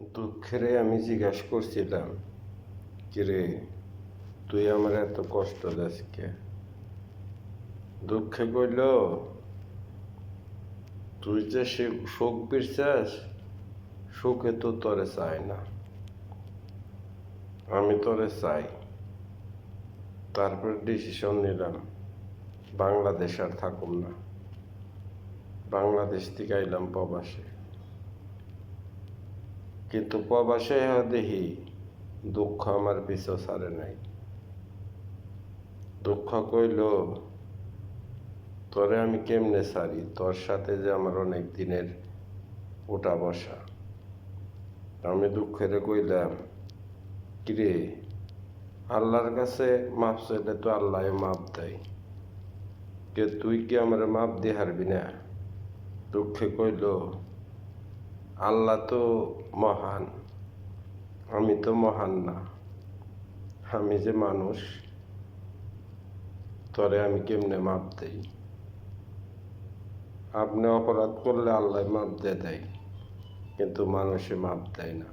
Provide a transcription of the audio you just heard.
দুঃখেরে আমি জিজ্ঞাস করছিলাম, কিরে, তুই আমার এত কষ্ট দিস কে? দুঃখে কইল, তুই যে সে- সুখ বিশ্বাস সুখে তো তোরে চাই না। আমি তোরে চাই। তারপর ডিসিশন নিলাম, বাংলাদেশ আর থাকুম না। বাংলাদেশ থেকে আইলাম প্রবাসে। কিন্তু প্রবাসে দেখি দুঃখ আমার পিছু ছাড়ে নাই। দুঃখ কইল, তোরে আমি কেমনে সারি তোর সাথে যে আমার অনেক দিনের ওটা বসা। আমি দুঃখের কইলাম, কিরে, আল্লাহর কাছে মাপ চাইলে তো আল্লাহ মাপ দেয়। কে, তুই কি আমার মাপ দিয়ে হারবি না? দুঃখে কইল আল্লাহ তো মহান, আমি তো মহান না। আমি যে মানুষ, তরে আমি কেমনে মাপ দেই? আপনি অপরাধ করলে আল্লাহ মাপ দিয়ে দেয়, কিন্তু মানুষে মাপ দেয় না।